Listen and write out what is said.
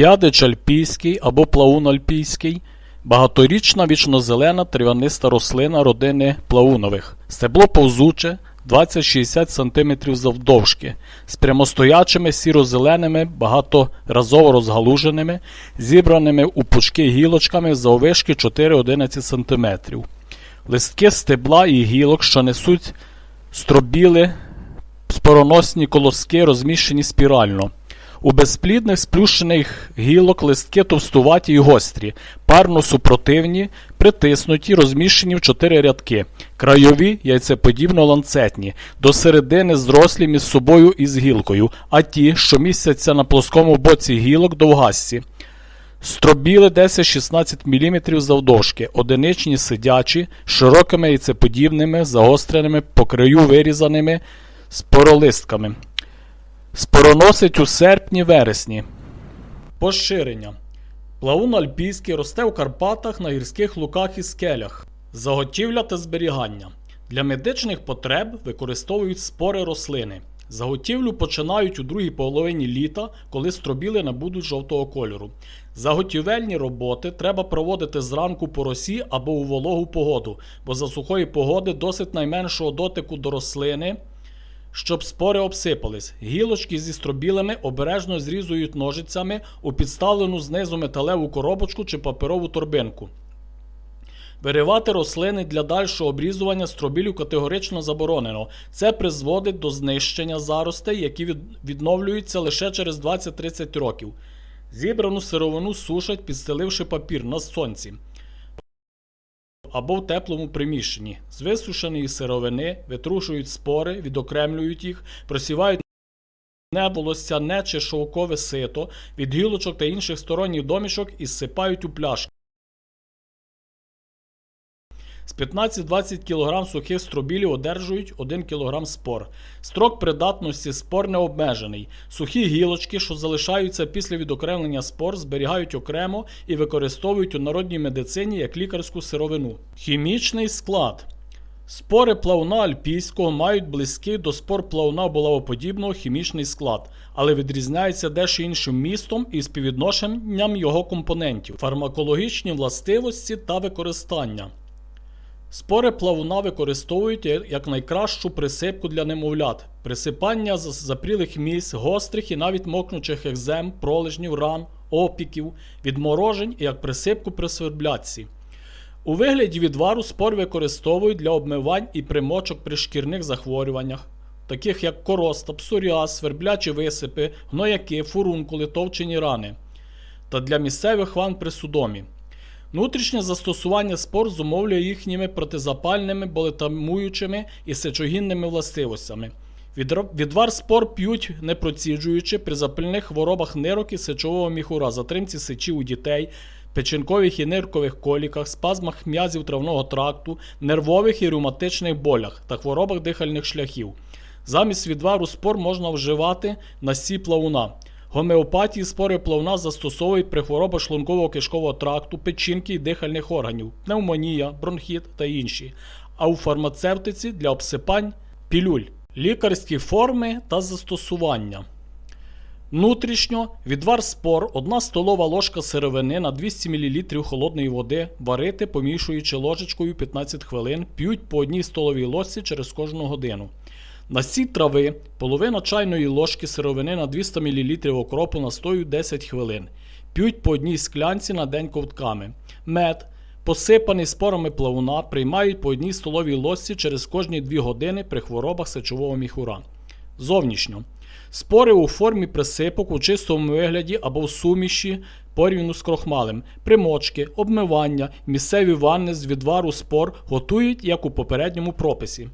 П'ядич альпійський або плаун альпійський багаторічна вічнозелена трав'яниста рослина родини плаунових. Стебло повзуче 20-60 см завдовжки, з прямостоячими сіро-зеленими, багаторазово розгалуженими, зібраними у пучки гілочками заввишки 4-11 см. Листки стебла і гілок, що несуть стробіли, спороносні колоски розміщені спірально. У безплідних сплющених гілок листки товстуваті й гострі, парно супротивні, притиснуті, розміщені в чотири рядки, крайові яйцеподібно ланцетні, до середини зрослі між собою із гілкою, а ті, що містяться на плоскому боці гілок, довгасті. Стробіли 10-16 мм завдовжки, одиничні сидячі, широкими яйцеподібними, загостреними, по краю вирізаними споролистками. Спороносить у серпні-вересні. Поширення. Плавун альпійський росте у Карпатах на гірських луках і скелях. Заготівля та зберігання. Для медичних потреб використовують спори рослини. Заготівлю починають у другій половині літа, коли стробіли набудуть жовтого кольору. Заготівельні роботи треба проводити зранку по росі або у вологу погоду, бо за сухої погоди досить найменшого дотику до рослини щоб спори обсипались. Гілочки зі стробілами обережно зрізують ножицями у підставлену знизу металеву коробочку чи паперову торбинку. Виривати рослини для дальшого обрізування стробілю категорично заборонено. Це призводить до знищення заростей, які відновлюються лише через 20-30 років. Зібрану сировину сушать, підстеливши папір на сонці або в теплому приміщенні. З висушеної сировини витрушують спори, відокремлюють їх, просівають не волосяне чи шовкове сито від гілочок та інших сторонніх домішок і зсипають у пляшки. З 15-20 кг сухих стробілів одержують 1 кг спор. Строк придатності спор не обмежений. Сухі гілочки, що залишаються після відокремлення спор, зберігають окремо і використовують у народній медицині як лікарську сировину. Хімічний склад. Спори плавна альпійського мають близький до спор плавна булавоподібного хімічний склад, але відрізняються дещо іншим містом і співвідношенням його компонентів, фармакологічні властивості та використання. Спори плавуна використовують як найкращу присипку для немовлят. Присипання з запрілих місць, гострих і навіть мокнучих екзем, пролежнів, ран, опіків, відморожень і як присипку при сверблятці. У вигляді відвару спор використовують для обмивань і примочок при шкірних захворюваннях, таких як короста, псоріаз, сверблячі висипи, гнояки, фурункули, товчені рани, та для місцевих ван при судомі. Внутрішнє застосування спор зумовлює їхніми протизапальними, болетамуючими і сечогінними властивостями. Відвар спор п'ють, не проціджуючи при запальних хворобах нирок і сечового міхура, затримці сечі у дітей, печінкових і ниркових коліках, спазмах м'язів травного тракту, нервових і ревматичних болях та хворобах дихальних шляхів. Замість відвару спор можна вживати насій плавуна. Гомеопатії спори плавна застосовують при хворобах шлунково-кишкового тракту, печінки і дихальних органів, пневмонія, бронхіт та інші, а у фармацевтиці для обсипань пілюль, лікарські форми та застосування. Внутрішньо відвар спор 1 столова ложка сировини на 200 мл холодної води варити, помішуючи ложечкою 15 хвилин, п'ють по одній столовій ложці через кожну годину. Насій трави, половина чайної ложки сировини на 200 мл окропу настою 10 хвилин. П'ють по одній склянці на день ковтками. Мед, посипаний спорами плавуна, приймають по одній столовій ложці через кожні 2 години при хворобах сечового міхура. Зовнішньо. Спори у формі присипок у чистому вигляді або в суміші порівну з крохмалем, примочки, обмивання, місцеві ванни з відвару спор готують як у попередньому прописі.